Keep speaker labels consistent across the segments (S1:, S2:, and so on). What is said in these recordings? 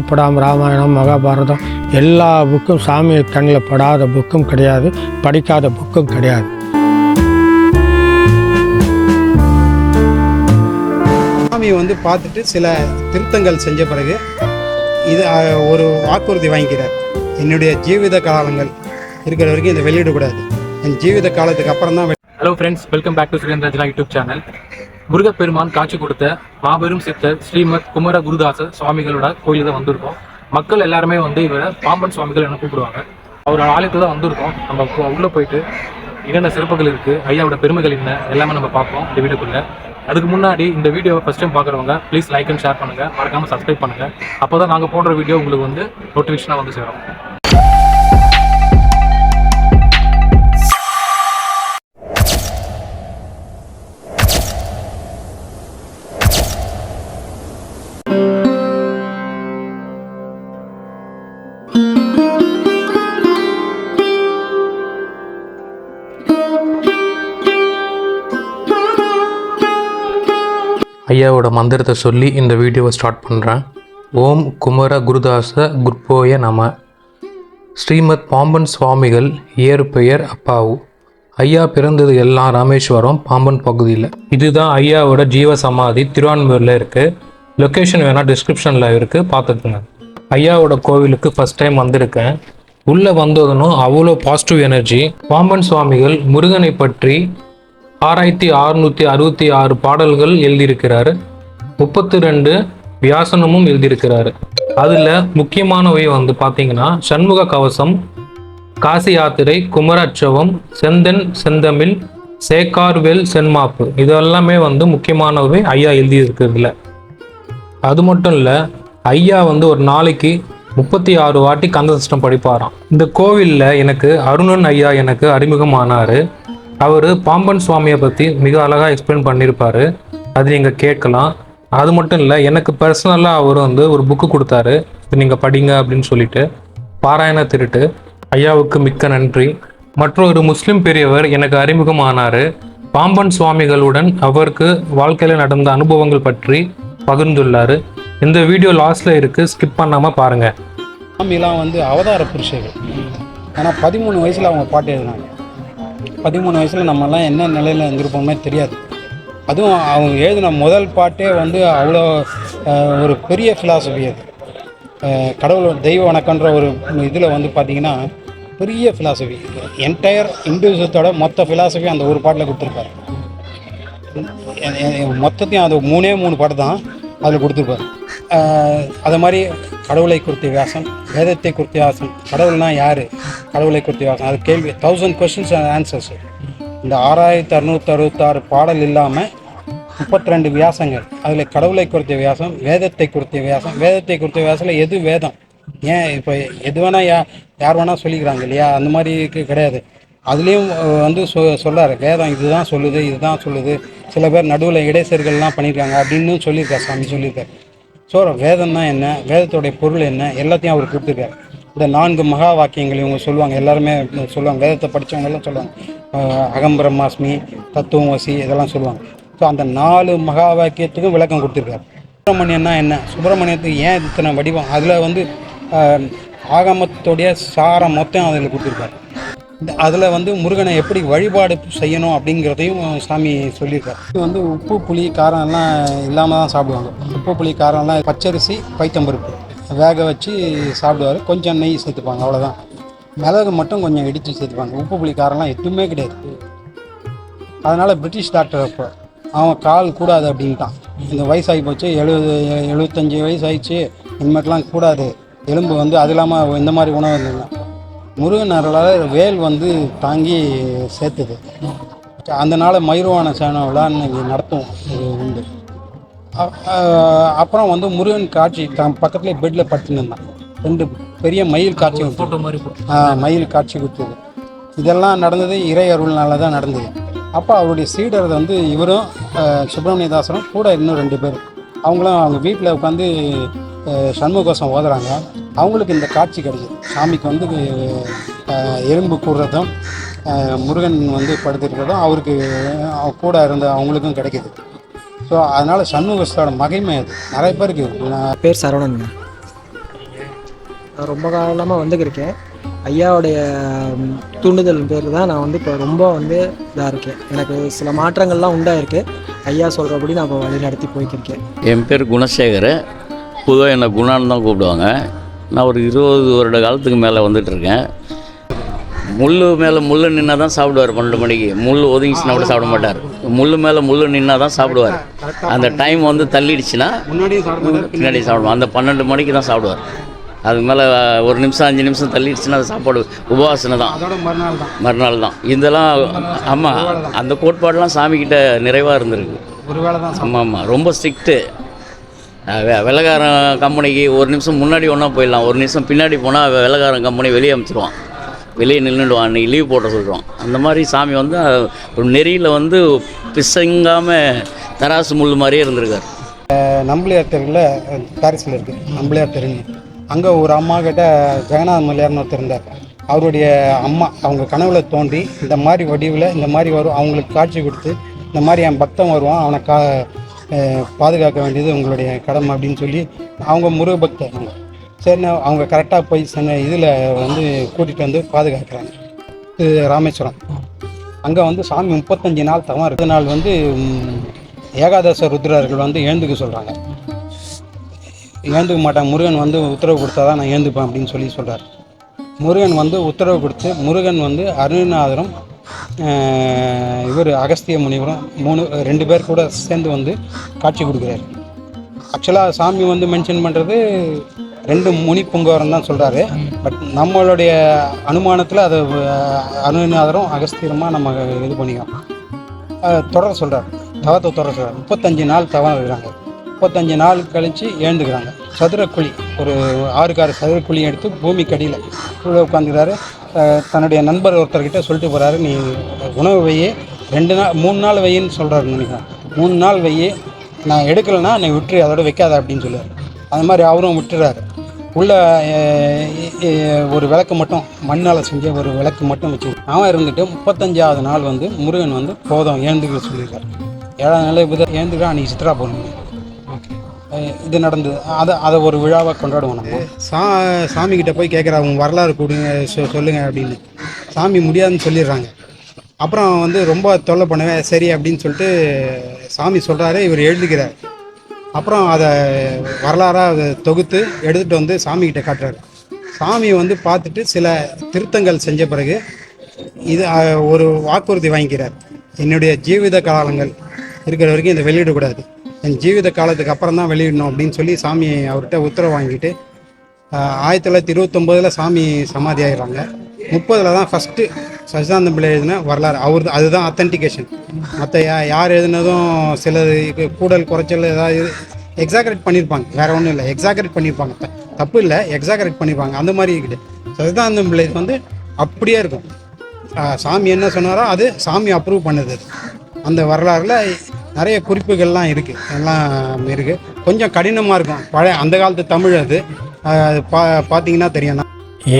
S1: படாமல் ராமாயணம் மகாபாரதம் எல்லா புக்கும் சாமி கண்ணில் படாத புக்கும் கிடையாது படிக்காத புக்கும் கிடையாது.
S2: சாமி வந்து பார்த்துட்டு சில திருத்தங்கள் செஞ்ச பிறகு இது ஒரு வாக்குறுதி வாங்கிக்கிறார். என்னுடைய ஜீவித காலங்கள் இருக்கிற வரைக்கும் இதை வெளியிடக்கூடாது. என் ஜீவித காலத்துக்கு அப்புறம் தான்
S3: hello friends welcome back to சுரேந்திரஜிலா YouTube channel முருகப்பெருமான் காட்சி கொடுத்த மாபெரும் சித்தர் ஸ்ரீமத் குமர குருதாச சுவாமிகளோட கோயிலுக்கு தான் வந்திருக்கோம். மக்கள் எல்லாருமே வந்து இவரை பாம்பன் சுவாமிகள் என கூப்பிடுவாங்க. அவரோட ஆலயத்துல தான் வந்திருக்கோம். நம்ம உள்ளே உள்ள போயிட்டு என்னென்ன சிறப்புகள் இருக்கு ஐயாவோட பெருமைகள் என்ன எல்லாமே நம்ம பார்ப்போம் இந்த வீடியோக்குள்ள. அதுக்கு முன்னாடி இந்த வீடியோவை ஃபர்ஸ்ட் டைம் பார்க்குறவங்க ப்ளீஸ் லைக் அண்ட் ஷேர் பண்ணுங்க. மறக்காம சப்ஸ்கிரைப் பண்ணுங்க. அப்போ தான் நாங்கள் போடுற வீடியோ உங்களுக்கு வந்து நோட்டிஃபிகேஷனாக வந்து சேரும். ஐயாவோட மந்திரத்தை சொல்லி இந்த வீடியோவை ஸ்டார்ட் பண்ணுறேன் ஓம் குமர குருதாச குர்போய நம. ஸ்ரீமத் பாம்பன் சுவாமிகள் இயற்பெயர் அப்பாவு. ஐயா பிறந்தது எல்லாம் ராமேஸ்வரம் பாம்பன் பகுதியில். இதுதான் ஐயாவோட ஜீவ சமாதி திருவான்மூரில் இருக்குது லொக்கேஷன் வேணால் டிஸ்கிரிப்ஷனில் இருக்குது பார்த்துக்குங்க. ஐயாவோட கோவிலுக்கு ஃபஸ்ட் டைம் வந்திருக்கேன். உள்ளே வந்ததுனும் அவ்வளோ பாசிட்டிவ் எனர்ஜி பாம்பன் சுவாமிகள் முருகனை பற்றி ஆறாயிரத்தி அறுநூற்றி அறுபத்தி ஆறு பாடல்கள் எழுதியிருக்கிறார். முப்பத்தி ரெண்டு வியாசனமும் எழுதியிருக்கிறார். அதில் முக்கியமானவை வந்து பார்த்தீங்கன்னா சண்முக கவசம் காசி யாத்திரை குமரட்சவம் செந்தன் செந்தமிழ் சேக்கார்வேல் சென்மாப்பு. இதெல்லாமே வந்து முக்கியமானவை ஐயா எழுதியிருக்கிறதுல. அது மட்டும் இல்லை ஐயா வந்து ஒரு நாளைக்கு முப்பத்தி ஆறு வாட்டி கந்த சிஸ்டம் படிப்பாராம். இந்த கோவிலில் எனக்கு அருணன் ஐயா எனக்கு அறிமுகமானார். அவர் பாம்பன் சுவாமியை பற்றி மிக அழகாக எக்ஸ்பிளைன் பண்ணியிருப்பாரு அது நீங்கள் கேட்கலாம். அது மட்டும் இல்லை எனக்கு பர்சனலாக அவர் வந்து ஒரு புக்கு கொடுத்தாரு. நீங்கள் படிங்க அப்படின்னு சொல்லிட்டு. பாராயண திருட்டு. ஐயாவுக்கு மிக்க நன்றி. மற்றொரு முஸ்லிம் பெரியவர் எனக்கு அறிமுகமானார். பாம்பன் சுவாமிகளுடன் அவருக்கு வாழ்க்கையில் நடந்த அனுபவங்கள் பற்றி பகிர்ந்துள்ளார். இந்த வீடியோ லாஸ்டில் இருக்குது ஸ்கிப் பண்ணாமல் பாருங்கள்
S2: சுவாமிலாம் வந்து அவதார புருஷர்கள். ஆனால் பதிமூணு வயசில் அவங்க பாட்டு எழுதினாங்க. பதிமூணு வயசில் நம்மலாம் என்ன நிலையில் இருந்திருப்போமே தெரியாது. அதுவும் அவங்க எழுதின முதல் பாட்டே வந்து அவ்வளோ ஒரு பெரிய ஃபிலாசபி அது. கடவுள் தெய்வ வணக்கன்ற ஒரு இதில் வந்து பார்த்தீங்கன்னா பெரிய ஃபிலாசபி என்டையர் இண்டிவிஜுவத்தோட மொத்த ஃபிலாசபி அந்த ஒரு பாட்டில் கொடுத்துருப்பாரு. மொத்தத்தையும் அது மூணே மூணு பாட்டு தான் அதில் கொடுத்துருப்பாரு. அது மாதிரி கடவுளை குறித்த வியாசம் வேதத்தை குறித்த வியாசம் கடவுள்னா யார்? கடவுளை குறித்த வியாசம் அது கேள்வி தௌசண்ட் கொஸ்டின்ஸ் அண்ட் ஆன்சர்ஸ் இந்த ஆறாயிரத்தி அறுநூற்றி அறுபத்தாறு பாடல் இல்லாமல் முப்பத்தி ரெண்டு வியாசங்கள். அதில் கடவுளை குறித்த வியாசம் வேதத்தை குறித்த வியாசம். வேதத்தை குறித்த வியாசத்தில் எது வேதம்? ஏன் இப்போ எது வேணால் யா யார் வேணால் சொல்லிக்கிறாங்க இல்லையா? அந்த மாதிரி கிடையாது. அதுலேயும் வந்து சொ சொல்கிறார் வேதம் இதுதான் சொல்லுது இதுதான் சொல்லுது. சில பேர் நடுவில் இடைசர்கள்லாம் பண்ணியிருக்காங்க அப்படின்னு சொல்லியிருக்காரு சாமி சொல்லியிருக்கார். ஸோ வேதம்னா என்ன? வேதத்தோடைய பொருள் என்ன? எல்லாத்தையும் அவர் கொடுத்துருக்காரு. இந்த நான்கு மகா வாக்கியங்கள் இவங்க சொல்லுவாங்க. எல்லாருமே சொல்லுவாங்க. வேதத்தை படித்தவங்க எல்லாம் சொல்லுவாங்க. அகம்பிரம்மாஸ்மி தத்துவம் வசி இதெல்லாம் சொல்லுவாங்க. ஸோ அந்த நாலு மகா வாக்கியத்துக்கும் விளக்கம் கொடுத்துருக்காரு. சுப்பிரமணியன்னா என்ன? சுப்பிரமணியத்துக்கு ஏன் இத்தனை வடிவம்? அதில் வந்து ஆகமத்துடைய சாரம் மொத்தம் அதில் கொடுத்துருக்காரு. அதில் வந்து முருகனை எப்படி வழிபாடு செய்யணும் அப்படிங்கிறதையும் சாமி சொல்லியிருக்கார். இது வந்து உப்பு புளி காரம் எல்லாம் இல்லாமல் தான் சாப்பிடுவாங்க. உப்பு புளி காரம்லாம் பச்சரிசி பைத்தம்பருப்பு. வேக வச்சு சாப்பிடுவார். கொஞ்சம் நெய் சேர்த்துப்பாங்க அவ்வளோதான் மிளகு மட்டும் கொஞ்சம் இடித்து சேர்த்துப்பாங்க. உப்பு புளி காரம்லாம் எதுவுமே கிடையாது. அதனால் பிரிட்டிஷ் டாக்டர் அப்போ அவன் கால் கூடாது அப்படின்ட்டான். இந்த வயசாகி போச்சு எழுபது எழுபத்தஞ்சி வயசு ஆயிடுச்சு இனிமேட்டெலாம் கூடாது. எலும்பு வந்து அது இல்லாமல் இந்த மாதிரி உணவு இருந்ததுங்க முருகன் அருளால் வேல் வந்து தாங்கி சேர்த்துது. அந்த நாள் மயூரவான சேன விழான்னு இது உண்டு. அப்புறம் வந்து முருகன் காட்சி தன் பக்கத்துலேயே பெட்டில் படுத்துன்னு இருந்தான் ரெண்டு பெரிய மயில் காட்சி
S3: ஃபோட்டோ மாதிரி
S2: மயில் காட்சி கொடுத்தது இதெல்லாம் நடந்தது இறை அருள்னால தான் நடந்தது. அப்போ அவருடைய சீடர் வந்து இவரும் சுப்பிரமணியதாசரும் கூட இன்னும் ரெண்டு பேர். அவங்களும் அவங்க வீட்டில் உட்காந்து சண்முகோசம் ஓதுறாங்க. அவங்களுக்கு இந்த காட்சி கிடைக்குது சாமிக்கு வந்து எறும்பு கூடுறதும் முருகன் வந்து படுத்திருக்கிறதும் அவருக்கு அவ கூட இருந்த அவங்களுக்கும் கிடைக்குது. ஸோ அதனால் சண்முகத்தோட மகிமை அது. நிறைய பேருக்கு நான்
S4: பேர் சரவணன். நான் ரொம்ப காலமாக வந்துக்கிருக்கேன். ஐயாவுடைய தூண்டுதல் பேர் தான் நான் வந்து இப்போ ரொம்ப வந்து இதாக இருக்கேன். எனக்கு சில மாற்றங்கள்லாம் உண்டாயிருக்கு. ஐயா சொல்கிறபடி நான் இப்போ வழி நடத்தி போய்க்கிருக்கேன்.
S5: என் பேர் குணசேகர். பொதுவாக என்னை குணான்னு தான் கூப்பிடுவாங்க. நான் ஒரு இருபது வருட காலத்துக்கு மேலே வந்துட்டுருக்கேன். முள் மேலே முள் நின்னா தான் சாப்பிடுவார் பன்னெண்டு மணிக்கு. முள் ஒதுங்கிச்சுன்னா கூட சாப்பிட மாட்டார். முள் மேலே முள் நின்னா தான் சாப்பிடுவார். அந்த டைம் வந்து தள்ளிடுச்சுன்னா பின்னாடி சாப்பிடுவோம் அந்த பன்னெண்டு மணிக்கு தான் சாப்பிடுவார். அதுக்கு மேலே ஒரு நிமிஷம் அஞ்சு நிமிஷம் தள்ளிடுச்சுன்னா அது சாப்பாடு உபவாசனை தான்.
S2: மறுநாள் தான்.
S5: இதெல்லாம் ஆமாம் அந்த கோட்பாடெலாம் சாமிக்கிட்ட நிறைவாக இருந்திருக்கு. ஆமாம் ஆமாம் ரொம்ப ஸ்ட்ரிக்ட்டு. வெள்ளக்காரன் கம்பெனிக்கு ஒரு நிமிஷம் முன்னாடி ஒன்றா போயிடலாம். ஒரு நிமிஷம் பின்னாடி போனால் வெள்ளக்காரன் கம்பெனி வெளியே அமைச்சிருவான். வெளியே நின்றுடுவான் அன்றைக்கி லீவ் போட சொல்லிடுவான். அந்த மாதிரி சாமி வந்து ஒரு நெறியில் வந்து பிசங்காமல் தராசு முள் மாதிரியே இருந்திருக்கார்.
S2: நம்பளியார் தெருவில் பாரிஸில் இருக்குது நம்பளியார் தெருன்னு அங்கே ஒரு அம்மா கிட்ட ஜெகநாத மல்லியார்னு ஒருத்தர் இருந்தார். அவருடைய அம்மா அவங்க கனவுல தோண்டி இந்த மாதிரி வடிவில் இந்த மாதிரி வரும் அவங்களுக்கு காட்சி கொடுத்து இந்த மாதிரி என் பக்தன் வருவான் அவனை கா பாதுகாக்க வேண்டியது உங்களுடைய கடமை அப்படின்னு சொல்லி அவங்க முருகபக்தர் சரி அவங்க அவங்க கரெக்டாக போய் சென்னை இதில் வந்து கூட்டிகிட்டு வந்து பாதுகாக்கிறாங்க. இது ராமேஸ்வரம். அங்கே வந்து சாமி முப்பத்தஞ்சு நாள் தவம் இருக்கு. நாள் வந்து ஏகாதச ருத்ரர்கள் வந்து எழுந்துக்க சொல்கிறாங்க ஏந்துக்க மாட்டான் முருகன் வந்து உத்தரவு கொடுத்தா தான் நான் ஏந்துப்பேன் அப்படின்னு சொல்லி சொல்கிறார் முருகன் வந்து உத்தரவு கொடுத்து முருகன் வந்து அருணாதரும் இவர் அகஸ்திய முனிவரும் மூணு ரெண்டு பேர் கூட சேர்ந்து வந்து காட்சி கொடுக்குறாரு. ஆக்சுவலாக சாமி வந்து மென்ஷன் பண்ணுறது ரெண்டு முனி பூங்கவரம் தான் சொல்கிறாரு பட் நம்மளுடைய அனுமானத்தில் அதை அனுநாதரும் அருணாதரும் அகஸ்தியருமாக நம்ம இது பண்ணிக்கலாம் தொடர சொல்கிறார் தவத்தை தொடர சொல்கிறார் முப்பத்தஞ்சு நாள் தவம் இருக்கிறாங்க. முப்பத்தஞ்சு நாள் கழித்து எழுந்துக்கிறாங்க. சதுரக்குழி ஒரு ஆறுக்காறு சதுரக்குழி எடுத்து பூமிக்கு அடியில் உள்ள உட்காந்துக்கிறாரு தன்னுடைய நண்பர் ஒருத்தர்கிட்ட சொல்லிட்டு போகிறாரு நீ உணவு வையே ரெண்டு நாள் மூணு நாள் வையின்னு சொல்கிறாருன்னு நினைக்கிறேன். மூணு நாள் வையே நான் எடுக்கலைன்னா நீ விட்டுரு அதோட வைக்காத அப்படின்னு சொல்லுவார் அது மாதிரி அவரும் விட்டுறாரு. உள்ள ஒரு விளக்கு மட்டும் மண்ணால் செஞ்ச ஒரு விளக்கு மட்டும் வச்சு அவன் இருந்துட்டு முப்பத்தஞ்சாவது நாள் வந்து முருகன் வந்து போதும் ஏந்துக்க சொல்லியிருக்காரு. ஏழாவது நாள் புத ஏந்துக்கா அன்றைக்கி சித்ரா பௌர்ணமி. இது நடந்தது அதை அதை ஒரு விழாவாக கொண்டாடுவோம் நம்ம. சா சாமி கிட்ட போய் கேட்குறா அவங்க வரலாறு கொடுங்க சொ- சொல்லுங்க அப்படின்னு. சாமி முடியாதுன்னு சொல்லிடுறாங்க. அப்புறம் வந்து ரொம்ப தொல்லை பண்ணுவேன் சரி அப்படின்னு சொல்லிட்டு சாமி சொல்கிறாரு இவர் எழுதிக்கிறார். அப்புறம் அதை வரலாறாக அதை தொகுத்து எடுத்துகிட்டு வந்து சாமி கிட்ட காட்டுறாரு. சாமி வந்து பார்த்துட்டு சில திருத்தங்கள் செஞ்ச பிறகு இது ஒரு வாக்குறுதி வாங்கிக்கிறார். என்னுடைய ஜீவித காலங்கள் இருக்கிற வரைக்கும் இதை வெளியிடக்கூடாது. என் ஜீவித காலத்துக்கு அப்புறம் தான் வெளியிடணும் அப்படின்னு சொல்லி சாமி அவர்கிட்ட உத்தரவு வாங்கிட்டு ஆயிரத்தி தொள்ளாயிரத்தி இருபத்தொம்போதில் சாமி சமாதி ஆகிடுறாங்க முப்பதில் தான் ஃபஸ்ட்டு சச்சிதானந்த பிள்ளை எழுதின வரலாறு. அவர் அதுதான் அத்தன்டிகேஷன் மற்ற யா யார் எழுதினதும் சில கூடல் குறைச்சல் ஏதாவது எக்ஸாகரேட் பண்ணியிருப்பாங்க வேறு ஒன்றும் இல்லை. எக்ஸாகரேட் பண்ணியிருப்பாங்க தப்பு இல்லை. எக்ஸாகரேட் பண்ணியிருப்பாங்க அந்த மாதிரி இருக்குது. சசிதாந்தம் பிள்ளை வந்து அப்படியே இருக்கும். சாமி என்ன சொன்னாரோ அது சாமி அப்ரூவ் பண்ணுது. அந்த வரலாறுல நிறைய குறிப்புகள்லாம் இருக்குது எல்லாம் இருக்குது கொஞ்சம் கடினமாக இருக்கும். பழைய அந்த காலத்து தமிழ் அது. அது பா பார்த்தீங்கன்னா தெரியும்.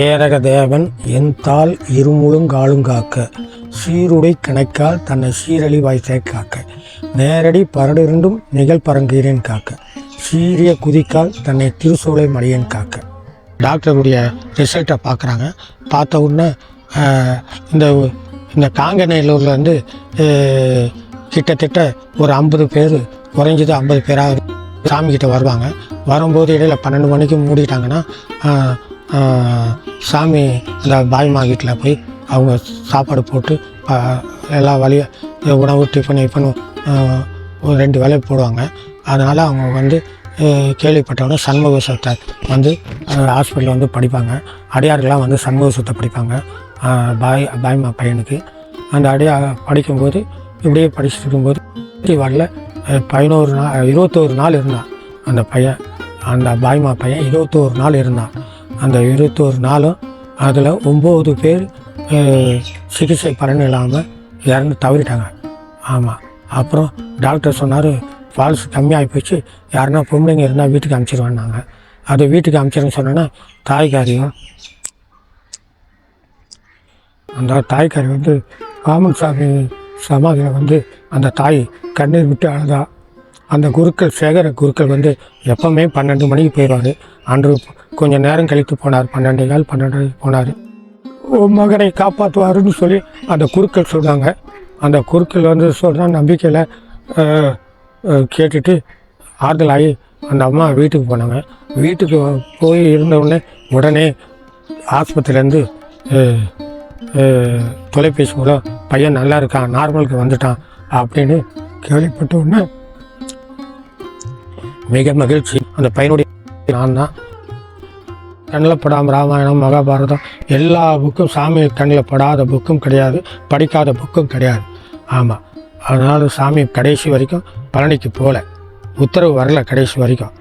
S1: ஏரக தேவன் என் தாள் இருமுழுங்காலுங்காக்க சீருடை கிணைக்கால் தன்னை சீரழி வாய்ஸை காக்க நேரடி பரடிருண்டும் நிகழ் பரங்குகிறேன் காக்க. சீரிய குதிக்கால் தன்னை திருசூளை மடியன் காக்க. டாக்டருடைய ரிசல்ட்டை பார்க்குறாங்க பார்த்த உடனே இந்த இந்த காங்கநல்லூர்லேருந்து கிட்டத்தட்ட ஒரு ஐம்பது பேர் குறைஞ்சது ஐம்பது பேராக சாமிக்கிட்ட வருவாங்க. வரும்போது இடையில் பன்னெண்டு மணிக்கு மூடிட்டாங்கன்னா சாமி இந்த பாய்மா வீட்டில் போய் அவங்க சாப்பாடு போட்டு எல்லா வழியும் உணவு டிஃபன் டிஃபன் ஒரு ரெண்டு வேலையை போடுவாங்க. அதனால் அவங்க வந்து கேள்விப்பட்டவங்க சண்முக சத்தை வந்து ஹாஸ்பிட்டலில் வந்து படிப்பாங்க. அடியார்கள்லாம் வந்து சண்முக சத்தை படிப்பாங்க. பாய் பாய்மா பையனுக்கு. அந்த அடியா படிக்கும்போது இப்படியே படிச்சுட்டு இருக்கும்போது வார்டில் பதினோரு நாள் இருபத்தோரு நாள் இருந்தான் அந்த பையன். அந்த பாய்மா பையன் இருபத்தோரு நாள் இருந்தான். அந்த இருபத்தோரு நாளும் அதில் ஒம்பது பேர் சிகிச்சை பலன் இல்லாமல் இறந்து தவறிட்டாங்க. ஆமாம் அப்புறம் டாக்டர் சொன்னார் ஃபால்ஸ் கம்மியாகி போச்சு. யாருன்னா பொம்பளைங்க இருந்தால் வீட்டுக்கு அனுப்பிச்சிருவான்னாங்க அது வீட்டுக்கு அனுப்பிச்சிருன்னு சொன்னோன்னா தாய்காரியும் அந்த தாய்க்காரி வந்து காமன் சாமி சமாதியில் வந்து அந்த தாய் கண்ணீர் விட்டு அழுதா. அந்த குருக்கள் சேகர குருக்கள் வந்து எப்பவுமே பன்னெண்டு மணிக்கு போயிடுவார் அன்று கொஞ்சம் நேரம் கழித்து போனார். பன்னெண்டு கால் பன்னெண்டு போனார். உன் மகனை காப்பாற்றுவாருன்னு சொல்லி அந்த குருக்கள் சொல்கிறாங்க அந்த குருக்கள் வந்து சொல்கிற நம்பிக்கையில் கேட்டுட்டு ஆறுதலாகி அந்த அம்மா வீட்டுக்கு போனாங்க. வீட்டுக்கு போய் இருந்தவுடனே உடனே ஆஸ்பத்திரியிலேருந்து தொலைபேசி மூலம் பையன் நல்லா இருக்கான் நார்மலுக்கு வந்துட்டான் அப்படின்னு கேள்விப்பட்ட உடனே மிக மகிழ்ச்சி. அந்த பையனுடைய நான் தான் கண்ணில் படாமல் ராமாயணம் மகாபாரதம் எல்லா புக்கும் சாமி கண்ணில் படாத புக்கும் கிடையாது படிக்காத புக்கும் கிடையாது. ஆமாம் அதனால் சாமி கடைசி வரைக்கும் பழனிக்கு போகல உத்தரவு வரல கடைசி வரைக்கும்.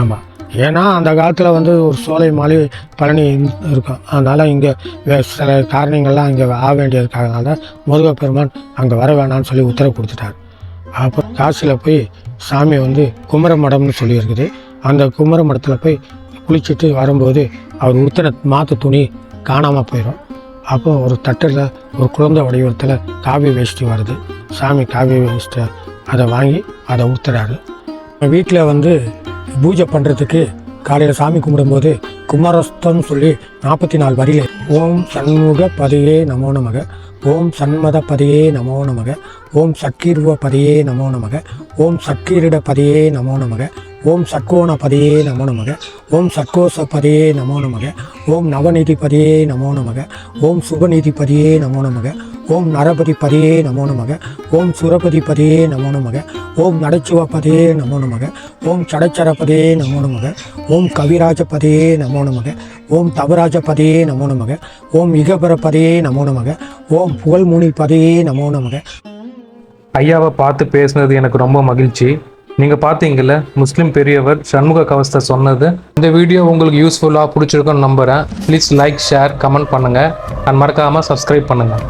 S1: ஆமாம் ஏன்னா அந்த காலத்தில் வந்து ஒரு சோலை மாலை பழனி இருக்கும் அதனால் இங்கே சில காரணங்கள்லாம் இங்கே ஆக வேண்டியதுக்காகனால முருகப்பெருமான் அங்கே வர வேணாம்னு சொல்லி உத்தரவு கொடுத்துட்டார். அப்போ காசியில் போய் சாமி வந்து குமர மடம்னு சொல்லியிருக்குது. அந்த குமர மடத்தில் போய் குளிச்சுட்டு வரும்போது அவர் உடுத்தின மாற்று துணி காணாமல் போயிடும் அப்போ ஒரு தட்டில் ஒரு குழந்தை வடிவத்தில் காவி வேஷ்டி வருது. சாமி காவி வேஷ்டி அதை வாங்கி அதை ஊத்துறாரு வீட்டில் வந்து பூஜை பண்ணுறதுக்கு காலையில் சாமி கும்பிடும்போது குமாரஸ்தம்னு சொல்லி நாற்பத்தி நாலு வரியில ஓம் சண்முக பதியே நமோ நமக. ஓம் சண்மத பதியே நமோ நமக ஓம் சக்கீர்வ பதியே நமோ நமக ஓம் சக்கீரிட பதியே நமோ நமக ஓம் சக்கோண பதியே நமோ நமக ஓம் சக்கோச பதியே நமோ நமக ஓம் நவநிதி பதியே நமோ நமக ஓம் சுபநிதி பதியே நமோ நமக ஓம் நரபதி பதியே நமோ நமக ஓம் சுரபதி பதியே நமோ நமக ஓம் நடச்சுவ பதியே நமோ நமக ஓம் சடச்சர பதியே நமோ நமக ஓம் கவிராஜ பதியே நமோ நமக ஓம் தவராஜ பதையே நமோ நமக. ஓம் இகபர பதையே நமோ நமக. ஓம் புகழ்முனி பதையே நமோ நமக.
S3: ஐயாவை பார்த்து பேசுனது எனக்கு ரொம்ப மகிழ்ச்சி. நீங்கள் பார்த்தீங்கல்ல முஸ்லீம் பெரியவர் சண்முக கவஸ்தை சொன்னது. இந்த வீடியோ உங்களுக்கு யூஸ்ஃபுல்லாக பிடிச்சிருக்குன்னு நம்புகிறேன் ப்ளீஸ் லைக் ஷேர் கமெண்ட் பண்ணுங்கள் அண்ட் மறக்காமல் சப்ஸ்கிரைப் பண்ணுங்கள்